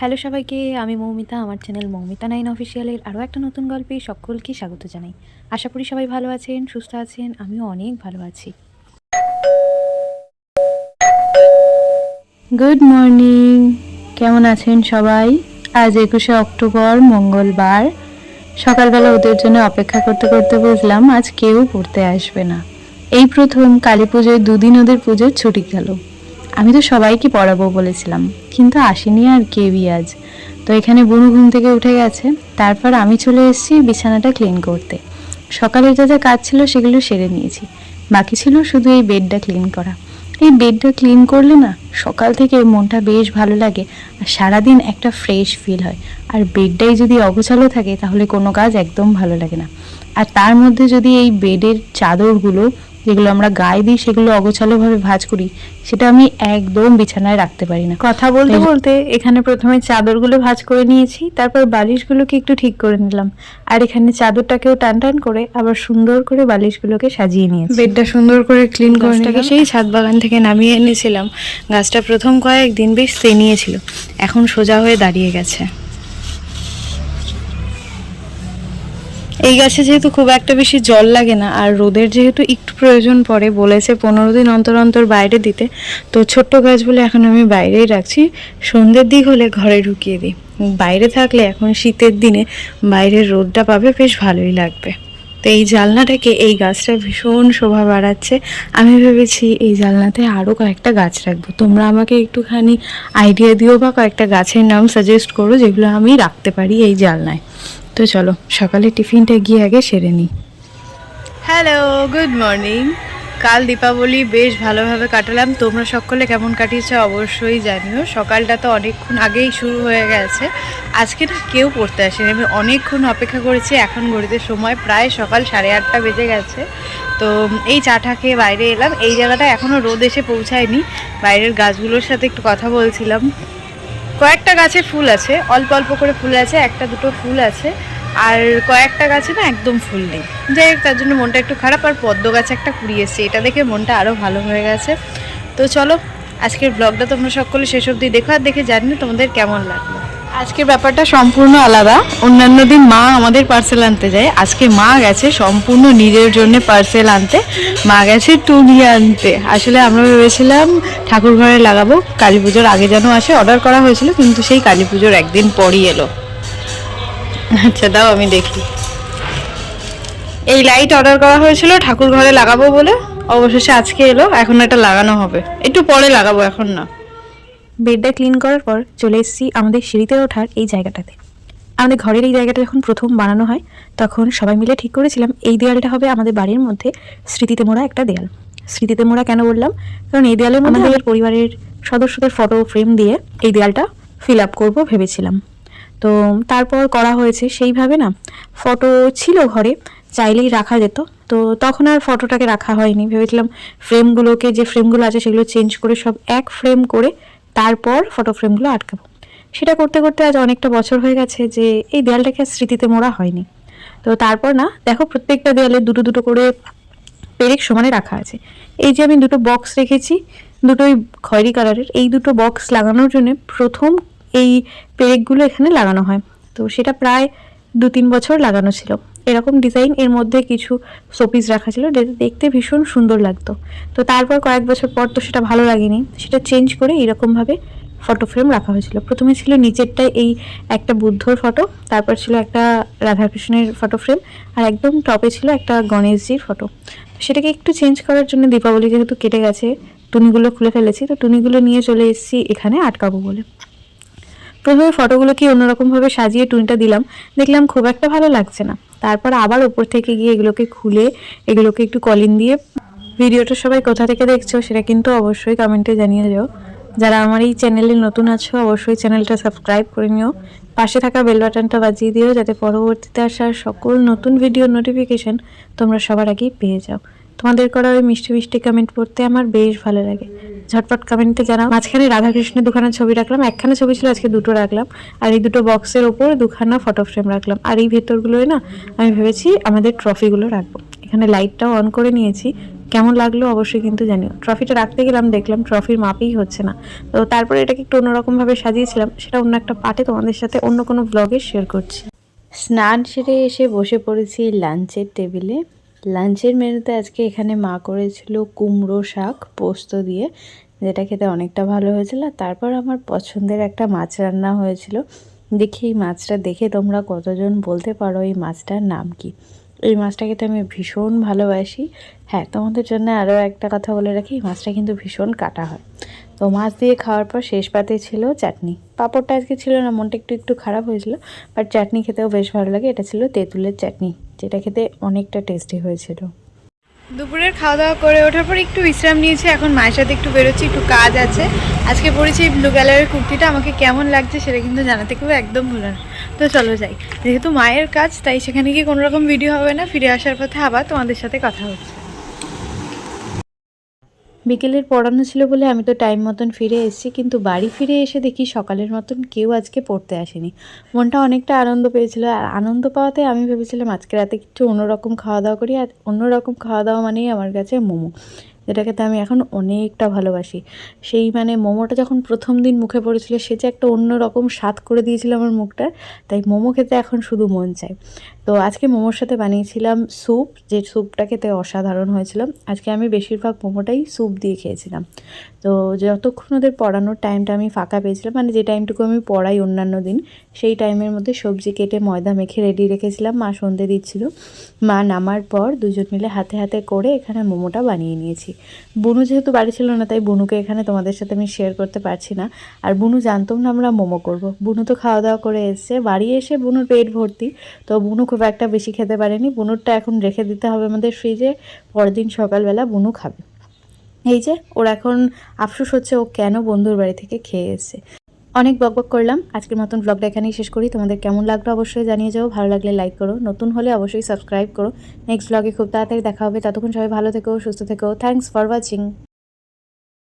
Hello সবাইকে, আমি মৌমিতা, আমার চ্যানেল মৌমিতা নাইন অফিসিয়ালের আরও একটা নতুন গল্পে সকলকে স্বাগত জানাই। আশা করি সবাই ভালো আছেন, সুস্থ আছেন, আমিও অনেক ভালো আছি। গুড মর্নিং কেমন আছেন সবাই? আজ একুশে অক্টোবর, মঙ্গলবার। সকালবেলা ওদের জন্য অপেক্ষা করতে করতে বুঝলাম আজ কেউ পড়তে আসবে না। এই প্রথম কালী পুজোয় দুদিন ওদের পুজোর ছুটি গেল। আমি তো সবাইকে পড়াবো বলেছিলাম, কিন্তু আসেনি আর কেউই আজ। তো এখানে বুনু ঘুম থেকে উঠে গেছে, তারপর আমি চলে এসেছি বিছানাটা ক্লিন করতে। সকালে যা যা কাজ ছিল সেগুলো সেরে নিয়েছি, বাকি ছিল শুধু এই বেডটা ক্লিন করা। এই বেডটা ক্লিন করলে না, সকাল থেকে মনটা বেশ ভালো লাগে, আর সারাদিন একটা ফ্রেশ ফিল হয়। আর বেডটাই যদি অগোছালো থাকে, তাহলে কোনো কাজ একদম ভালো লাগে না। আর তার মধ্যে যদি এই বেডের চাদরগুলো যেগুলো আমরা গায়ে দিই সেগুলো অগোছালোভাবে ভাঁজ করি সেটা আমি একদম বিছানায় রাখতে পারি না। কথা বলতে বলতে এখানে প্রথমে চাদরগুলো ভাঁজ করে নিয়েছি তারপর বালিশগুলোকে একটু ঠিক করে নিলাম। আর এখানে চাদরটাকেও টান টান করে আবার সুন্দর করে বালিশগুলোকে সাজিয়ে নিয়েছি। বেডটা সুন্দর করে ক্লিন করে সেই ছাদ বাগান থেকে নামিয়ে এনেছিলাম। গাছটা প্রথম কয়েকদিন বেশ তেনিয়েছিল এখন সোজা হয়ে দাঁড়িয়ে গেছে। এই গাছে যেহেতু খুব একটা বেশি জল লাগে না, আর রোদের যেহেতু একটু প্রয়োজন পড়ে বলেছে পনেরো দিন অন্তর অন্তর বাইরে দিতে, তো ছোট্ট গাছ বলে এখন আমি বাইরেই রাখছি। সন্ধ্যের দিক হলে ঘরে ঢুকিয়ে দিই। বাইরে থাকলে এখন শীতের দিনে বাইরের রোদটা পাবে, বেশ ভালোই লাগবে। তো এই জালনাটাকে, এই গাছটা ভীষণ শোভা বাড়াচ্ছে। আমি ভেবেছি এই জালনাতে আরও কয়েকটা গাছ রাখব। তোমরা আমাকে একটুখানি আইডিয়া দিও বা কয়েকটা গাছের নাম সাজেস্ট করো যেগুলো আমি রাখতে পারি এই জালনায়। তো চলো, সকালে টিফিনটা গিয়ে আগে সেরে নিই। হ্যালো গুড মর্নিং কাল দীপাবলি বেশ ভালোভাবে কাটালাম। তোমরা সকলে কেমন কাটিয়েছো অবশ্যই জানিও। সকালটা তো অনেকক্ষণ আগেই শুরু হয়ে গেছে। আজকে না কেউ পড়তে আসেনি। আমি অনেকক্ষণ অপেক্ষা করেছি, এখন ঘড়িতে সময় প্রায় সকাল সাড়ে আটটা বেজে গেছে। তো এই চাটা খেয়ে বাইরে এলাম। এই জায়গাটা এখনও রোদ এসে পৌঁছায়নি। বাইরের গাছগুলোর সাথে একটু কথা বলছিলাম। কয়েকটা গাছে ফুল আছে, অল্প অল্প করে ফুল আছে, একটা দুটো ফুল আছে। আর কয়েকটা গাছে না একদম ফুল নেই। যাই হোক, তার জন্য মনটা একটু খারাপ, আর পদ্ম গাছে একটা কুড়ি এসছে, এটা দেখে মনটা আরও ভালো হয়ে গেছে। তো চলো, আজকের ব্লগটা তোমরা সকলে শেষ অবধি দেখো, আর দেখে জানি তোমাদের কেমন লাগল। আজকের ব্যাপারটা সম্পূর্ণ আলাদা। অন্যান্য দিন মা আমাদের পার্সেল আনতে যায়। আজকে মা গেছে সম্পূর্ণ নিজের জন্য পার্সেল আনতে। মা গেছে টুনি আনতে। আসলে আমরা ভেবেছিলাম ঠাকুর ঘরে লাগাবো, কালী পুজোর আগে যেন আসে। অর্ডার করা হয়েছিল, কিন্তু সেই কালী পুজোর একদিন পরই এলো। আচ্ছা দাও আমি দেখি। এই লাইট অর্ডার করা হয়েছিল ঠাকুর ঘরে লাগাবো বলে। অবশেষে আজকে এলো এখন এটা লাগানো হবে। একটু পরে লাগাবো এখন না। বেডটা ক্লিন করার পর চলে এসেছি আমাদের সিঁড়িতে ওঠার এই জায়গাটাতে। আমাদের ঘরের এই জায়গাটা যখন প্রথম বানানো হয় তখন সবাই মিলে ঠিক করেছিলাম এই দেয়ালটা হবে আমাদের বাড়ির মধ্যে স্মৃতিতে মোড়া একটা দেয়াল। স্মৃতিতে মোড়া কেন বললাম? কারণ এই দেয়ালের মধ্যে আমাদের পরিবারের সদস্যদের ফটো ফ্রেম দিয়ে এই দেয়ালটা ফিল আপ করব ভেবেছিলাম। তো তারপর করা হয়েছে সেইভাবে না ফটো ছিল ঘরে, চাইলেই রাখা যেত। তো তখন আর ফটোটাকে রাখা হয়নি। ভেবেছিলাম ফ্রেমগুলোকে যে ফ্রেমগুলো আছে সেগুলো চেঞ্জ করে সব এক ফ্রেম করে তারপর ফটো ফ্রেমগুলো আটকাবো। সেটা করতে করতে আজ অনেকটা বছর হয়ে গেছে যে এই দেয়ালটাকে স্মৃতিতে মোড়া হয়নি। তো তারপর না দেখো প্রত্যেকটা দেয়ালে দুটো দুটো করে পেরেক সমানে রাখা আছে। এই যে আমি দুটো বক্স রেখেছি, দুটোই খয়েরি কালারের এই দুটো বক্স লাগানোর জন্য প্রথম এই পেরেকগুলো এখানে লাগানো হয়। তো সেটা প্রায় দু তিন বছর লাগানো ছিল। এরকম ডিজাইন এর মধ্যে কিছু শোপিস রাখা ছিল যেটা দেখতে ভীষণ সুন্দর লাগতো। তো তারপর কয়েক বছর পর তো সেটা ভালো লাগেনি। সেটা চেঞ্জ করে এরকমভাবে ফটো ফ্রেম রাখা হয়েছিল। প্রথমে ছিল নিচেরটায় এই একটা বুদ্ধর ফটো তারপর ছিল একটা রাধাকৃষ্ণের ফটো ফ্রেম আর একদম টপে ছিল একটা গণেশজির ফটো সেটাকে একটু চেঞ্জ করার জন্য দীপাবলি যেহেতু কেটে গেছে, টুনিগুলো খুলে ফেলেছি, তো টুনিগুলো নিয়ে চলে এসেছি এখানে আটকাবো বলে। প্রথমে ফটোগুলোকে অন্যরকমভাবে সাজিয়ে টুনিটা দিলাম। দেখলাম খুব একটা ভালো লাগছে না। তারপর আবার ওপর থেকে গিয়ে এগুলোকে খুলে, এগুলোকে একটু কলিন দিয়ে। ভিডিওটা সবাই কোথা থেকে দেখছ সেটা কিন্তু অবশ্যই কমেন্টে জানিয়ে যাও যারা আমার এই চ্যানেলে নতুন আছো, অবশ্যই চ্যানেলটা সাবস্ক্রাইব করে নিও। পাশে থাকা বেল বাটনটা বাজিয়ে দিও যাতে পরবর্তীতে আসার সকল নতুন ভিডিওর নোটিফিকেশন তোমরা সবার আগেই পেয়ে যাও। তোমাদের করা ওই মিষ্টি মিষ্টি কমেন্ট পড়তে আমার বেশ ভালো লাগে। ঝটপট কমেন্টে জানাও। মাঝখানে রাধাকৃষ্ণের দুখানা ছবি রাখলাম। একখানা ছবি ছিল, আজকে দুটো রাখলাম। আর এই দুটো বক্সের ওপর দুখানা ফটো ফ্রেম রাখলাম। আর এই ভেতরগুলোয় না, আমি ভেবেছি আমাদের ট্রফিগুলো রাখব। এখানে লাইটটাও অন করে নিয়েছি। কেমন লাগল অবশ্যই কিন্তু জানিও। ট্রফিটা রাখতে গেলাম, দেখলাম ট্রফির মাপেই হচ্ছে না। তো তারপরে এটাকে একটু অন্যরকমভাবে সাজিয়েছিলাম। সেটা অন্য একটা পার্টে তোমাদের সাথে অন্য কোনো ব্লগে শেয়ার করছি। স্নান সেরে এসে বসে পড়েছি লাঞ্চের টেবিলে লাঞ্চের মেনুতে আজকে এখানে মা করেছিল কুমড়ো শাক পোস্ত দিয়ে, যেটা খেতে অনেকটা ভালো হয়েছিল। তারপর আমার পছন্দের একটা মাছ রান্না হয়েছিল। দেখি এই মাছটা দেখে তোমরা কতজন বলতে পারো এই মাছটার নাম কি? এই মাছটা খেতে আমি ভীষণ ভালোবাসি। হ্যাঁ তোমাদের জন্য আরও একটা কথা বলে রাখি, এই মাছটা কিন্তু ভীষণ কাটা হয়। তো মাছ দিয়ে খাওয়ার পর শেষ পাতে ছিল চাটনি। পাঁপড়টা আজকে ছিল না, মনটা একটু একটু খারাপ হয়েছিল বাট চাটনি খেতেও বেশ ভালো লাগে। এটা ছিল তেঁতুলের চাটনি, যেটা খেতে অনেকটা টেস্টি হয়েছিল। দুপুরের খাওয়া দাওয়া করে ওঠার পর একটু বিশ্রাম নিয়েছি, এখন মায়ের সাথে একটু বেরোচ্ছি, একটু কাজ আছে। আজকে পড়েছি এই ব্লু কালারের কুর্তিটা, আমাকে কেমন লাগছে সেটা কিন্তু জানাতে কেউ একদম ভুলো না। তো চলো যাই। যেহেতু মায়ের কাজ, তাই সেখানে গিয়ে কোনো রকম ভিডিও হবে না, ফিরে আসার পথে আবার তোমাদের সাথে কথা হচ্ছে। বিকেলের পড়ানো ছিল বলে আমি তো টাইম মতন ফিরে এসেছি, কিন্তু বাড়ি ফিরে এসে দেখি সকালের মতন কেউ আজকে পড়তে আসেনি। মনটা অনেকটা আনন্দ পেয়েছিল আর আনন্দ পাওয়াতে আমি ভেবেছিলাম আজকে রাতে কিছু অন্যরকম খাওয়া দাওয়া করি, আর অন্যরকম খাওয়া দাওয়া মানেই আমার কাছে মোমো। যেটাকে তো আমি এখন অনেকটা ভালোবাসি। সেই মানে মোমোটা যখন প্রথম দিন মুখে পড়েছিল, সে যে একটা অন্যরকম স্বাদ করে দিয়েছিল আমার মুখটার তাই মোমো খেতে এখন শুধু মন চায়। তো আজকে মোমোর সাথে বানিয়েছিলাম স্যুপ, যে স্যুপটা খেতে অসাধারণ হয়েছিল। আজকে আমি বেশিরভাগ মোমোটাই স্যুপ দিয়ে খেয়েছিলাম। তো যতক্ষণ ওদের পড়ানোর টাইমটা আমি ফাঁকা পেয়েছিলাম মানে যে টাইমটুকু আমি পড়াই অন্যান্য দিন, সেই টাইমের মধ্যে সবজি কেটে ময়দা মেখে রেডি রেখেছিলাম, মা সন্ধে দিচ্ছিল। মা নামার পর দুজন মিলে হাতে হাতে করে এখানে মোমোটা বানিয়ে নিয়েছি। বুনু যেহেতু বাড়ি ছিল না, তাই বুনুকে এখানে তোমাদের সাথে আমি শেয়ার করতে পারছি না। আর বুনু জানতাম না আমরা মোমো করব। বুনু তো খাওয়া দাওয়া করে এসছে। বাড়ি এসে বনুর পেট ভর্তি। তো বুনু খুব একটা বেশি খেতে পারেনি। বুনুরটা এখন রেখে দিতে হবে আমাদের ফ্রিজে পরের দিন সকালবেলা বুনু খাবে। এই যে, ওর এখন আফসোস হচ্ছে ও কেন বন্ধুর বাড়ি থেকে খেয়ে এসছে। অনেক বকবক করলাম। আজকের মতন ব্লগটা এখানেই শেষ করি। তোমাদের কেমন লাগল অবশ্যই জানিয়ে যাও। ভালো লাগলে লাইক করো। নতুন হলে অবশ্যই সাবস্ক্রাইব করো। নেক্সট ব্লগে খুব তাড়াতাড়ি দেখা হবে। ততক্ষণ সবাই ভালো থেকো, সুস্থ থেকো। Thanks for watching